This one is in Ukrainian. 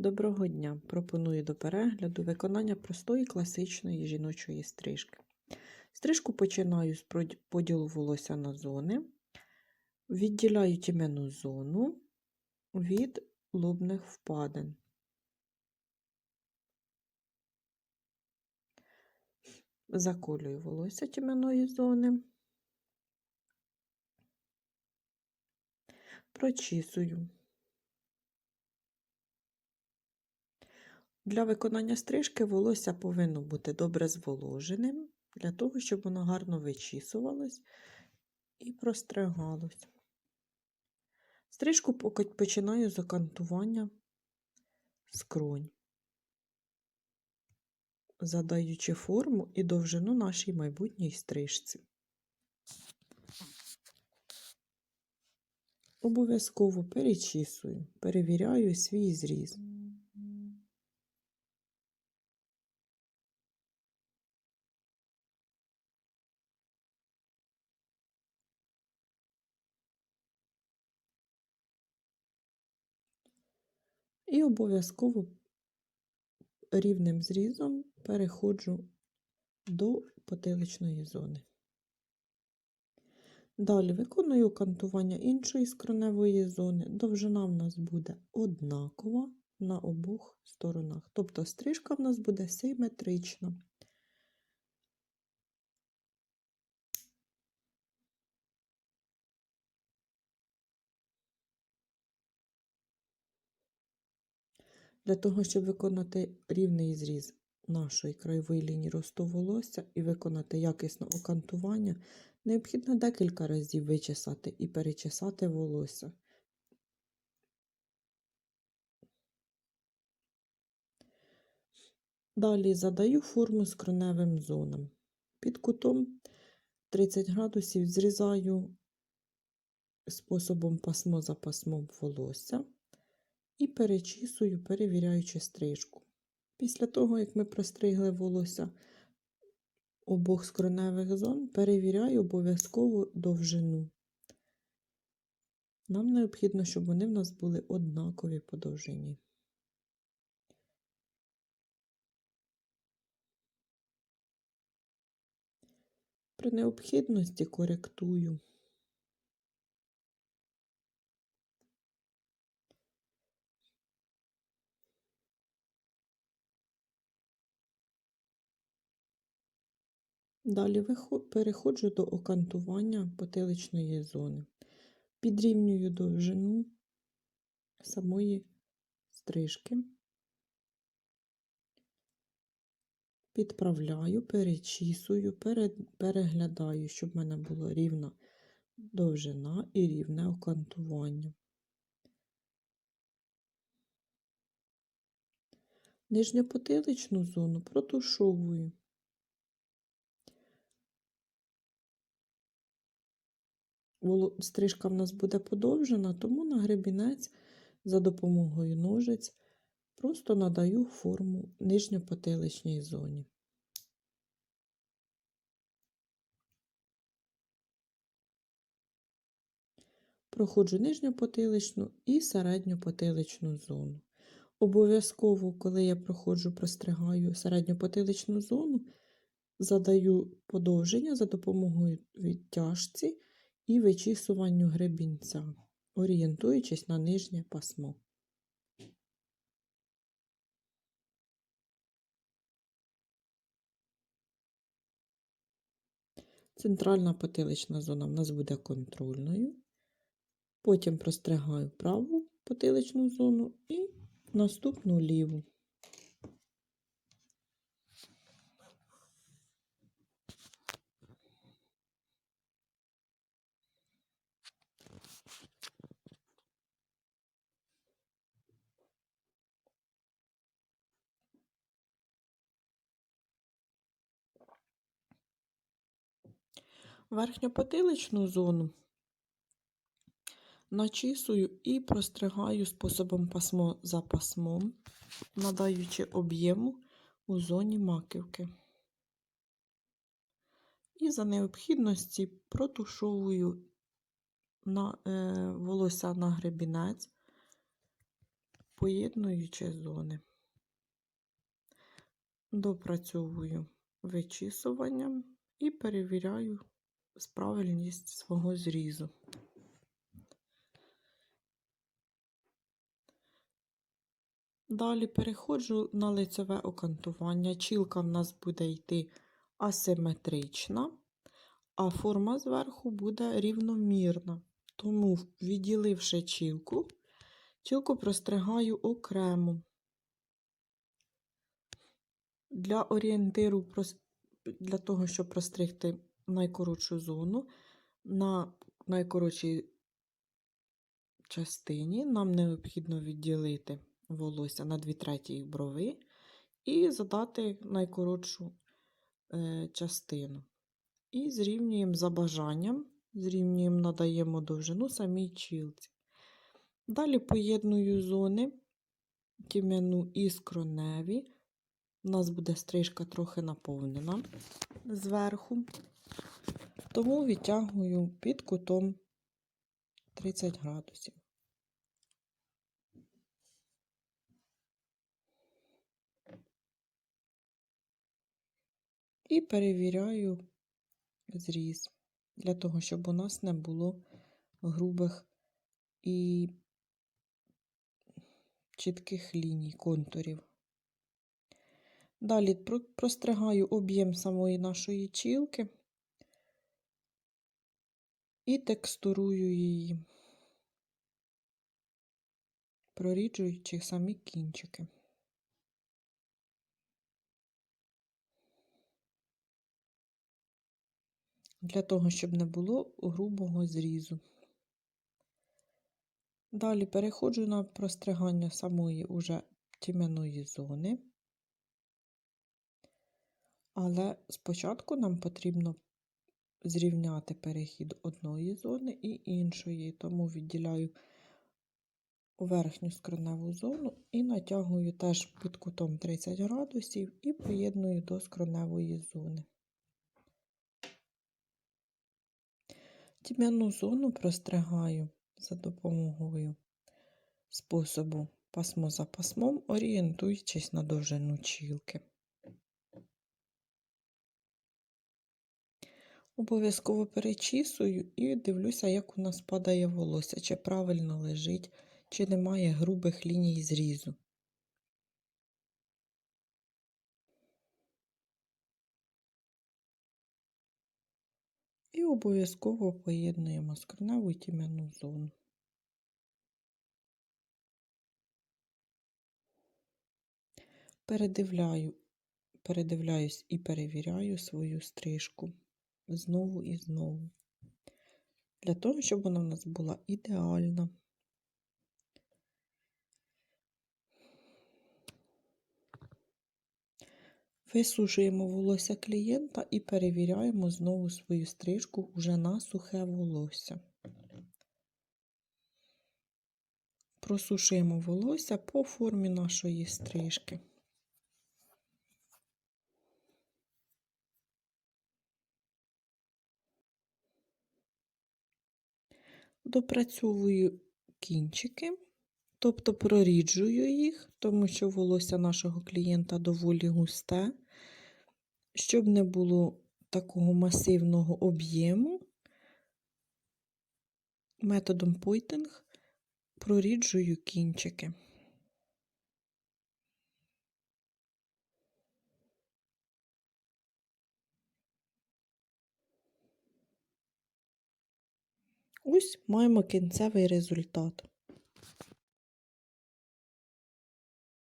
Доброго дня! Пропоную до перегляду виконання простої класичної жіночої стрижки. Стрижку починаю з поділу волосся на зони, відділяю тімену зону від лобних впадин. Заколюю волосся тіменої зони, прочісую. Для виконання стрижки волосся повинно бути добре зволоженим, для того, щоб воно гарно вичісувалось і простригалось. Стрижку починаю з окантування скронь, задаючи форму і довжину нашій майбутній стрижці. Обов'язково перечісую, перевіряю свій зріз. І обов'язково рівним зрізом переходжу до потиличної зони. Далі виконую кантування іншої скроневої зони. Довжина в нас буде однакова на обох сторонах. Тобто стрижка в нас буде симетрична. Для того, щоб виконати рівний зріз нашої краєвої лінії росту волосся і виконати якісне окантування, необхідно декілька разів вичесати і перечесати волосся. Далі задаю форму з кроневим зонам. Під кутом 30 градусів зрізаю способом пасмо за пасмом волосся і перечісую, перевіряючи стрижку. Після того, як ми простригли волосся обох скроневих зон, перевіряю обов'язково довжину. Нам необхідно, щоб вони в нас були однакові по довжині. При необхідності коректую. Далі переходжу до окантування потиличної зони. Підрівнюю довжину самої стрижки. Підправляю, перечісую, переглядаю, щоб в мене була рівна довжина і рівне окантування. Нижньопотиличну зону протушовую. Стрижка в нас буде подовжена, тому на гребінець за допомогою ножиць просто надаю форму нижньопотиличній зоні. Проходжу нижньопотиличну і середньопотиличну зону. Обов'язково, коли я проходжу, простригаю середньопотиличну зону, задаю подовження за допомогою відтяжці і вичісуванню гребінця, орієнтуючись на нижнє пасмо. Центральна потилична зона в нас буде контрольною. Потім простригаю праву потиличну зону і наступну ліву. Верхньопотиличну зону начісую і простригаю способом пасмо за пасмом, надаючи об'єму у зоні маківки. І за необхідності протушовую на, е, волосся на гребінець, поєднуючи зони. Допрацьовую вичісуванням і перевіряю правильність свого зрізу. Далі переходжу на лицеве окантування. Чілка в нас буде йти асиметрична, а форма зверху буде рівномірна. Тому, відділивши чілку, чілку простригаю окремо. Для орієнтиру, для того, щоб простригти найкоротшу зону, на найкоротшій частині нам необхідно відділити волосся на 2 треті брови і задати найкоротшу е, частину. І зрівнюємо за бажанням, зрівнюємо, надаємо довжину самій чілці. Далі поєдную зони тім'яну і скроневі. У нас буде стрижка трохи наповнена зверху, тому відтягую під кутом 30 градусів. І перевіряю зріз, для того, щоб у нас не було грубих і чітких ліній, контурів. Далі простригаю об'єм самої нашої чілки і текстурую її, проріджуючи самі кінчики. Для того, щоб не було грубого зрізу. Далі переходжу на простригання самої уже тім'яної зони. Але спочатку нам потрібно зрівняти перехід одної зони і іншої, тому відділяю верхню скроневу зону і натягую теж під кутом 30 градусів і поєдную до скроневої зони. Тім'яну зону простригаю за допомогою способу пасмо за пасмом, орієнтуючись на довжину чілки. Обов'язково перечісую і дивлюся, як у нас падає волосся, чи правильно лежить, чи немає грубих ліній зрізу. І обов'язково поєднуємо скроневу і тім'яну зону. Передивляю, передивляюсь і перевіряю свою стрижку знову і знову. Для того, щоб вона в нас була ідеальна. Висушуємо волосся клієнта і перевіряємо знову свою стрижку уже на сухе волосся. Просушуємо волосся по формі нашої стрижки. Допрацьовую кінчики, тобто проріджую їх, тому що волосся нашого клієнта доволі густе, щоб не було такого масивного об'єму. Методом пойтинг проріджую кінчики. Ось маємо кінцевий результат.